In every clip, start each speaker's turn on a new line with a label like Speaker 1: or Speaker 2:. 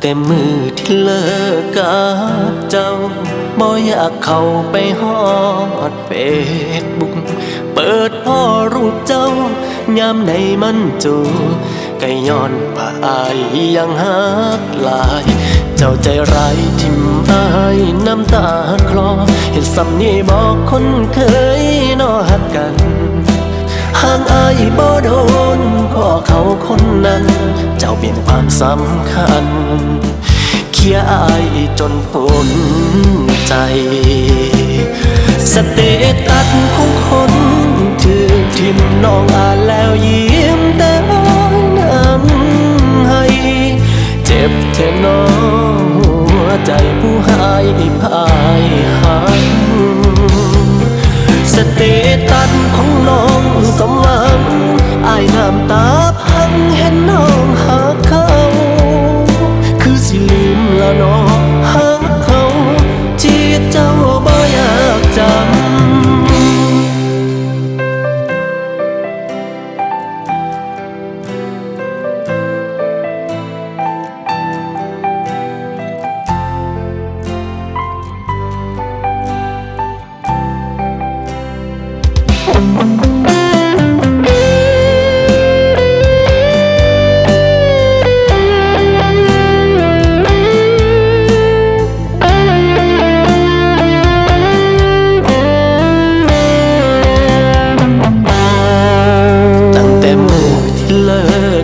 Speaker 1: แต่มือที่เลิกกับเจ้าบ่อยากเข้าไปฮอดเฟซบุ๊กเปิดพ่อรูปเจ้ายามในมันจูก็ย้อนว่าอายยังหักหลาย เจ้าใจร้ายทิมอายน้ำตาคลอ เห็นสำนีบอกคนเคยนอหักกัน ห่างอายบ่โดนพ่อเขาคนนั้น เจ้าเปลี่ยนความสำคัญ เคียอายจนพ้นใจ สเตตัสของคนถือทิมน้องอ่านแล้วยิ้มแต่น้ำให้เจ็บแท่น้องหัวใจผู้หายพายหักสเตตัส น้ำตาพังเห็นน้อง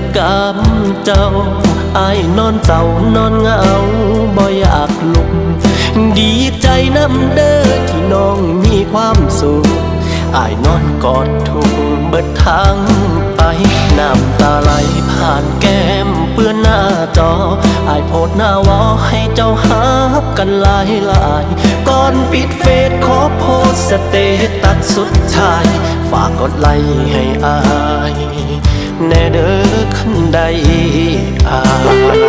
Speaker 1: กกับเจ้าอายนอนเศร้านอนเหงาบ่อยากลุก ดีใจน้ำเด้อที่น้องมีความสุขอายนอนกอดทุกเบิดทางไปน้ำตาไหลผ่านแก้มเปื้อนหน้าจออายโพดหน้าวอให้เจ้าหักกันหลายหลายก่อนปิดเฟซขอโพสสเตตัสสุดท้าย ฝากกดไลค์ให้อาย แน่เด้อขันใดอา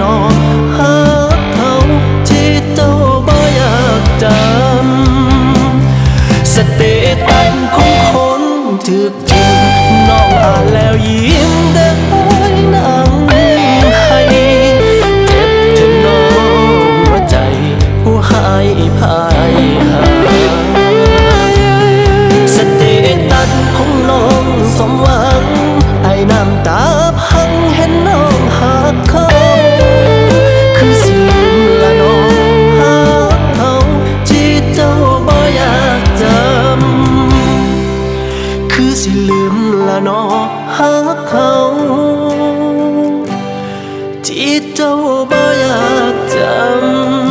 Speaker 1: น้องหักเขาที่เจ้าบ่อยากจำสเตตัสของคนถึกจริงน้องอ่านแล้วยิ้ม คือสิลืมละนอหาเขาที่เจ้าบ่อยากจำ